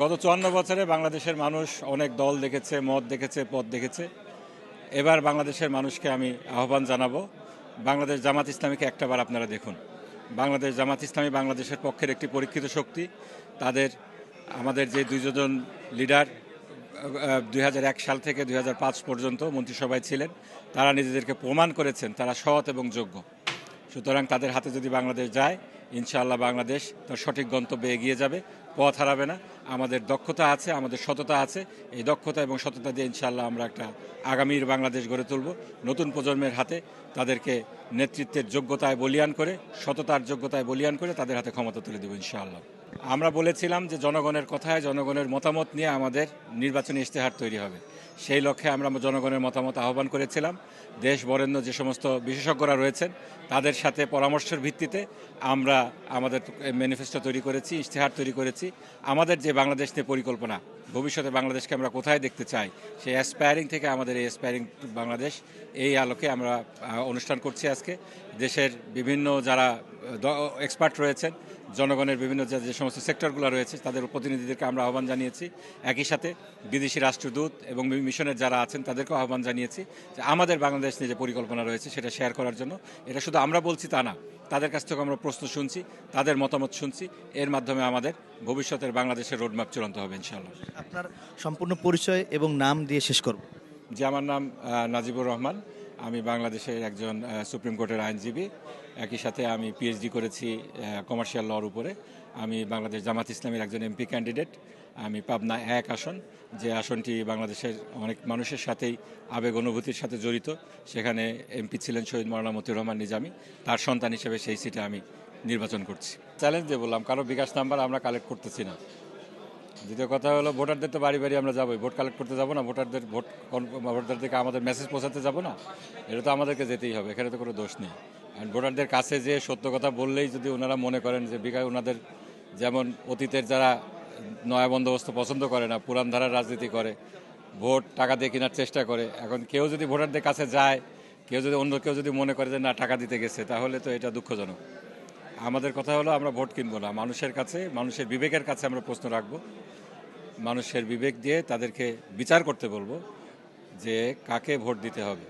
গত চুয়ান্ন বছরে বাংলাদেশের মানুষ অনেক দল দেখেছে, মত দেখেছে, পথ দেখেছে। এবার বাংলাদেশের মানুষকে আমি আহ্বান জানাব। বাংলাদেশ জামাত ইসলামীকে একটাবার আপনারা দেখুন। বাংলাদেশ জামাত ইসলামী বাংলাদেশের পক্ষের একটি পরীক্ষিত শক্তি। তাদের, আমাদের যে দুইজন লিডার দুই হাজার এক সাল থেকে দুই হাজার পাঁচ পর্যন্ত মন্ত্রিসভায় ছিলেন, তারা নিজেদেরকে প্রমাণ করেছেন, তারা সৎ এবং যোগ্য। সুতরাং তাদের হাতে যদি বাংলাদেশ যায় ইনশাআল্লাহ বাংলাদেশ তার সঠিক গন্তব্যে এগিয়ে যাবে, পথ হারাবে না। আমাদের দক্ষতা আছে, আমাদের সততা আছে। এই দক্ষতা এবং সততা দিয়ে ইনশাআল্লাহ আমরা একটা আগামীর বাংলাদেশ গড়ে তুলব। নতুন প্রজন্মের হাতে তাদেরকে নেতৃত্বের যোগ্যতায় বলিয়ান করে, সততার যোগ্যতায় বলিয়ান করে তাদের হাতে ক্ষমতা তুলে দেবো ইনশাআল্লাহ। আমরা বলেছিলাম যে জনগণের কথায়, জনগণের মতামত নিয়ে আমাদের নির্বাচনী ইশতেহার তৈরি হবে। সেই লক্ষ্যে আমরা জনগণের মতামত আহ্বান করেছিলাম। দেশ বরেণ্য যে সমস্ত বিশেষজ্ঞরা রয়েছেন, তাদের সাথে পরামর্শের ভিত্তিতে আমরা আমাদের ম্যানিফেস্টো তৈরি করেছি, ইশতেহার তৈরি করেছি। আমাদের যে বাংলাদেশ নিয়ে পরিকল্পনা, ভবিষ্যতে বাংলাদেশকে আমরা কোথায় দেখতে চাই, সেই অ্যাসপায়ারিং থেকে আমাদের এই অ্যাসপায়ারিং বাংলাদেশ, এই আলোকে আমরা অনুষ্ঠান করছি আজকে। দেশের বিভিন্ন যারা এক্সপার্ট রয়েছেন জনগণের বিভিন্ন যে যে সমস্ত সেক্টরগুলো রয়েছে তাদের প্রতিনিধিদেরকে আমরা আহ্বান জানিয়েছি। একই সাথে বিদেশি রাষ্ট্রদূত এবং মিশনের যারা আছেন তাদেরকেও আহ্বান জানিয়েছি যে আমাদের বাংলাদেশ নিয়ে যে পরিকল্পনা রয়েছে সেটা শেয়ার করার জন্য। এটা শুধু আমরা বলছি তা না তাদের কাছ থেকে আমরা প্রশ্ন শুনছি তাদের মতামত শুনছি। এর মাধ্যমে আমাদের ভবিষ্যতের বাংলাদেশের রোডম্যাপ চূড়ান্ত হবে ইনশাআল্লাহ। আপনার সম্পূর্ণ পরিচয় এবং নাম দিয়ে শেষ করব। যে আমার নাম নাজিবুর রহমান। আমি বাংলাদেশের একজন সুপ্রিম কোর্টের আইনজীবী। একই সাথে আমি পিএইচডি করেছি কমার্শিয়াল লর উপরে। আমি বাংলাদেশ জামাত ইসলামের একজন এমপি ক্যান্ডিডেট আমি পাবনা এক আসন, যে আসনটি বাংলাদেশের অনেক মানুষের সাথেই আবেগ অনুভূতির সাথে জড়িত। সেখানে এমপি ছিলেন শহীদ মৌলানা মতিউর রহমান নিজামী। তার সন্তান হিসেবে সেই সিটে আমি নির্বাচন করছি। চ্যালেঞ্জ দিয়ে বললাম, কারও বিকাশ নাম্বার আমরা কালেক্ট করতেছি না। দ্বিতীয় কথা হলো, ভোটারদের তো বাড়ি বাড়ি আমরা যাবোই। ভোট কালেক্ট করতে যাব না, ভোটারদের ভোট ভোটারদেরকে আমাদের মেসেজ পৌঁছাতে যাব না, এটা তো আমাদেরকে যেতেই হবে, এখানে তো কোনো দোষ নেই। আর ভোটারদের কাছে যে সত্য কথা বললেই যদি ওনারা মনে করেন যে বিকাশ, ওনাদের যেমন অতীতের যারা নয়া বন্দোবস্ত পছন্দ করে না, পুরান ধারার রাজনীতি করে, ভোট টাকা দিয়ে কেনার চেষ্টা করে, এখন কেউ যদি ভোটারদের কাছে যায়, কেউ যদি অন্য কেউ যদি মনে করে যে না, টাকা দিতে গেছে, তাহলে তো এটা দুঃখজনক। আমাদের কথা হলো আমরা ভোট কিনবো না। মানুষের কাছে, মানুষের বিবেকের কাছে আমরা প্রশ্ন রাখব। মানুষের বিবেক দিয়ে তাদেরকে বিচার করতে বলব যে কাকে ভোট দিতে হবে।